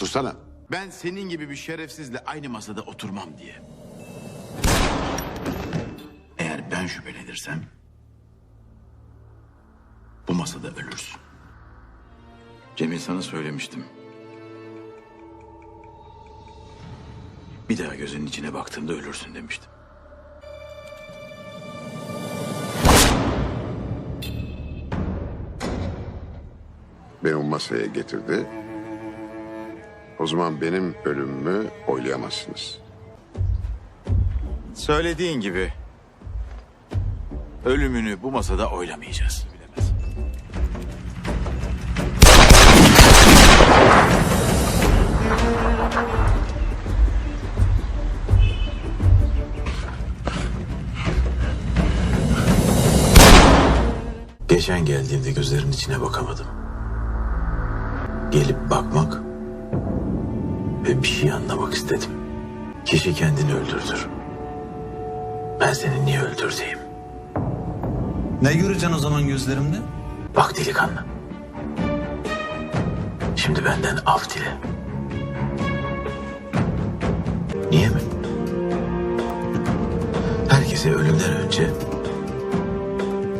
Dursana. Ben senin gibi bir şerefsizle aynı masada oturmam diye. Eğer ben şüphelenirsem bu masada ölürsün. Cemil sana söylemiştim. Bir daha gözünün içine baktığımda ölürsün demiştim. Beni o masaya getirdi. O zaman benim ölümümü oylayamazsınız. Söylediğin gibi ölümünü bu masada oylamayacağız. Bilemez. Geçen geldiğimde gözlerinin içine bakamadım. Gelip bakmak ve bir şey anlamak istedim. Kişi kendini öldürdür. Ben seni niye öldürteyim? Ne göreceksin o zaman gözlerimde? Bak delikanlı. Şimdi benden af dile. Niye mi? Herkese ölümden önce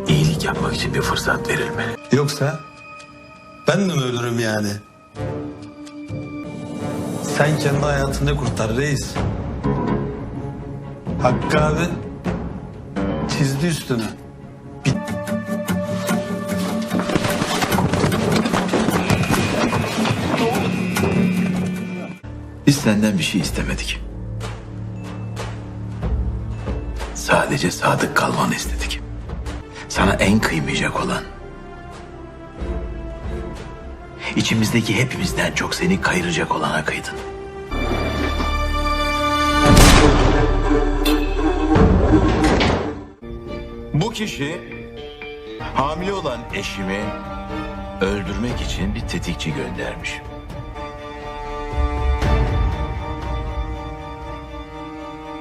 iyilik yapmak için bir fırsat verilmeli. Yoksa ben de mi ölürüm yani? Sen kendi hayatını kurtar reis. Hakkı abi çizdi üstünü. Bit. Biz senden bir şey istemedik. Sadece sadık kalmanı istedik. Sana en kıymayacak olan. İçimizdeki hepimizden çok seni kayıracak olana kıydın. Bu kişi hamile olan eşimi öldürmek için bir tetikçi göndermiş.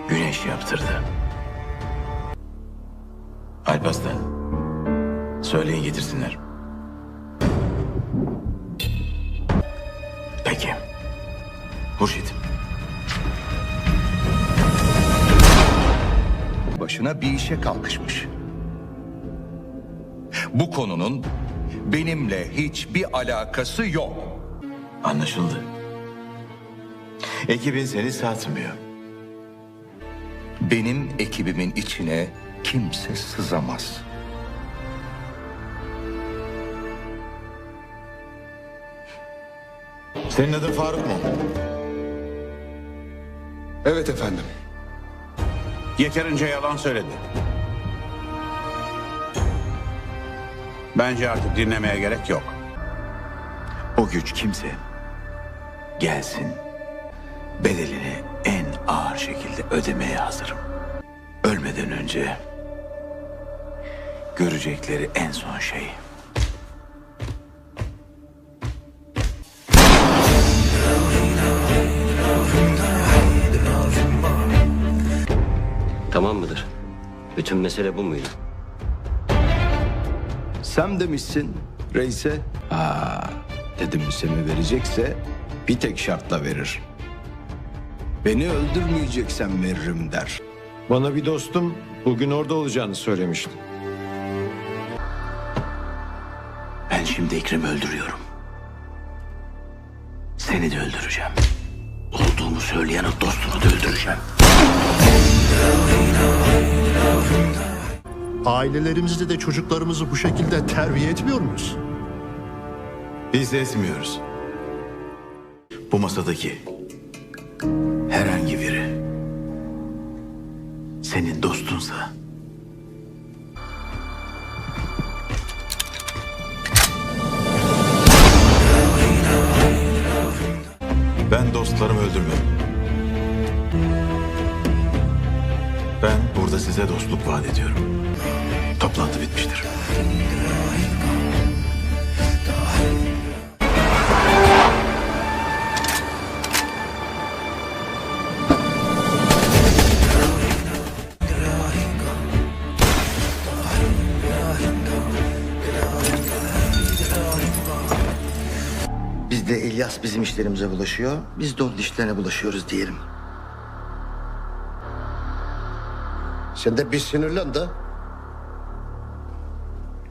Güneş yaptırdı. Alpaslan. Söyleyin getirsinler. Hurşit. başına bir işe kalkışmış. Bu konunun benimle hiçbir alakası yok. Anlaşıldı. Ekibin seni satmıyor. Benim ekibimin içine kimse sızamaz. Senin adın Faruk mu? Evet efendim. Yeterince yalan söyledi. Bence artık dinlemeye gerek yok. O güç kimse gelsin bedelini en ağır şekilde ödemeye hazırım. Ölmeden önce görecekleri en son şey Tamam mıdır? Bütün mesele bu muydu? Sen demişsin reise. Aa, dedim Hüsemi verecekse bir tek şartla verir. Beni öldürmeyeceksen veririm der. Bana bir dostum bugün orada olacağını söylemişti. Ben şimdi Ekrem'i öldürüyorum. Seni de öldüreceğim. Olduğumu söyleyen o dostunu da öldüreceğim. Ailelerimizde de çocuklarımızı bu şekilde terbiye etmiyor muyuz? Biz etmiyoruz. Bu masadaki herhangi biri senin dostunsa size dostluk vaat ediyorum. Toplantı bitmiştir. Bizde İlyas Esat bizim işlerimize bulaşıyor. Biz de onun işlerine bulaşıyoruz diyelim. Sen de bir sinirlen de.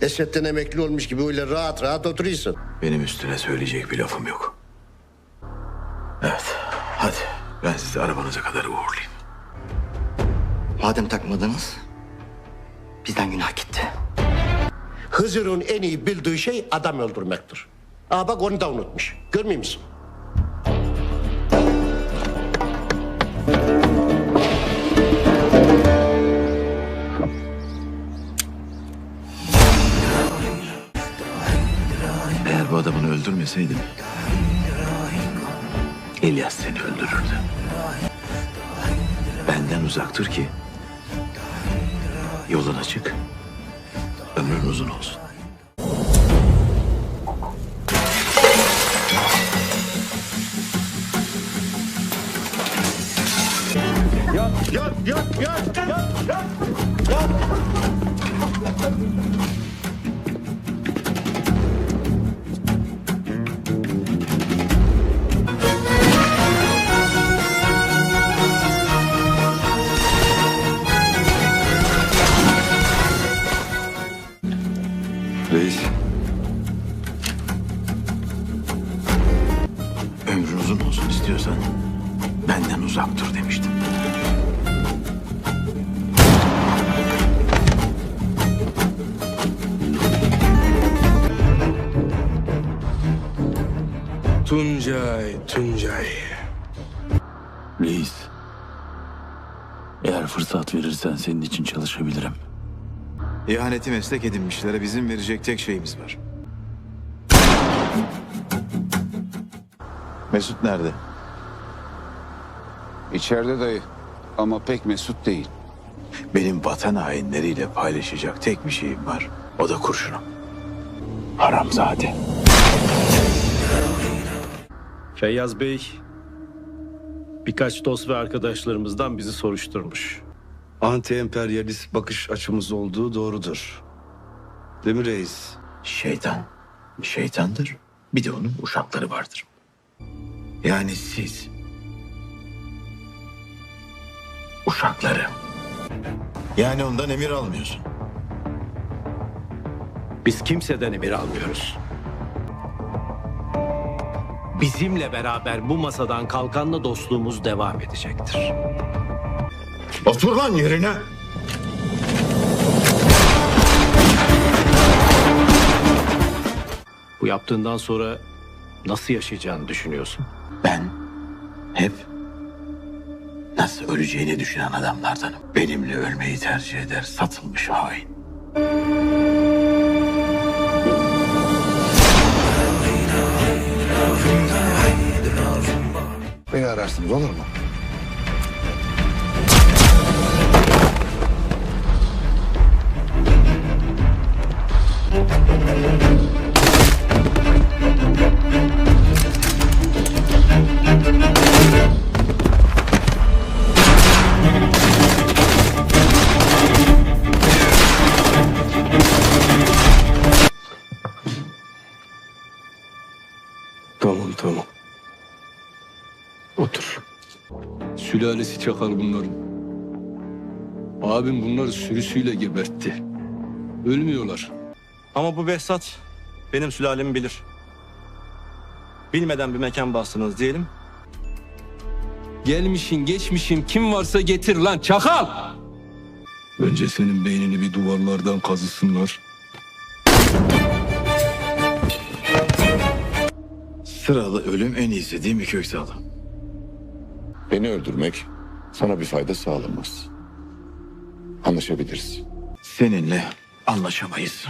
Esed'den emekli olmuş gibi öyle rahat rahat oturuyorsun. Benim üstüne söyleyecek bir lafım yok. Evet, hadi ben sizi arabanıza kadar uğurlayayım. Madem takmadınız, bizden günah gitti. Hızır'ın en iyi bildiği şey adam öldürmektir. Aa bak onu da unutmuş. Görmüyor musun? Bu adamını öldürmeseydim... İlyas seni öldürürdü. Benden uzaktır ki... Yolun açık, ömrün uzun olsun. Reis. Tuncay, Tuncay. Reis. Eğer fırsat verirsen senin için çalışabilirim. İhaneti meslek edinmişlere bizim verecek tek şeyimiz var. Mesut nerede? İçeride dayı ama pek mesut değil. Benim vatan hainleriyle paylaşacak tek bir şeyim var. O da kurşunum. Haramzade. Feyyaz Bey birkaç dost ve arkadaşlarımızdan bizi soruşturmuş. Anti-emperyalist bakış açımız olduğu doğrudur. Değil mi reis? Şeytan. Şeytandır. Bir de onun uşakları vardır. Yani siz. Uşakları. Yani ondan emir almıyorsun. Biz kimseden emir almıyoruz. Bizimle beraber bu masadan kalkanla dostluğumuz devam edecektir. Otur lan yerine. Bu yaptığından sonra nasıl yaşayacağını düşünüyorsun? Ben hep nasıl öleceğini düşünen adamlardanım. Benimle ölmeyi tercih eder satılmış hain. Beni ararsınız olur mu? Tamam tamam. Otur. Sülalesi çakar bunların. Abim bunları sürüsüyle gebertti. Ölmüyorlar. Ama bu Behzat benim sülalemi bilir. Bilmeden bir mekan bastınız diyelim. Gelmişin geçmişin kim varsa getir lan çakal! Önce senin beynini bir duvarlardan kazısınlar. Sıralı ölüm en iyisi değil mi Köksal? Beni öldürmek sana bir fayda sağlamaz. Anlaşabiliriz. Seninle anlaşamayız.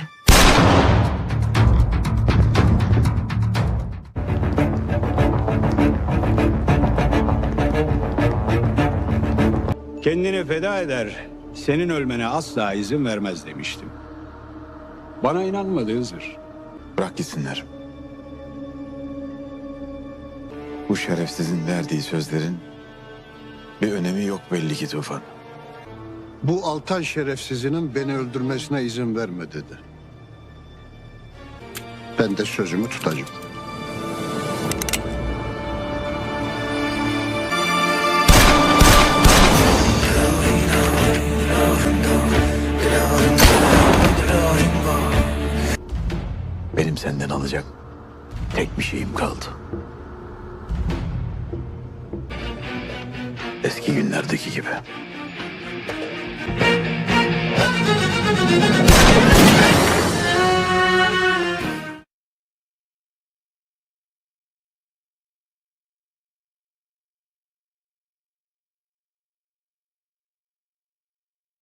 Kendini feda eder, senin ölmene asla izin vermez demiştim. Bana inanmadı Hızır. Bırak gitsinler. Bu şerefsizin verdiği sözlerin bir önemi yok belli ki Tufan. Bu Altan şerefsizinin beni öldürmesine izin verme dedi. Ben de sözümü tutacağım. Eski günlerdeki gibi.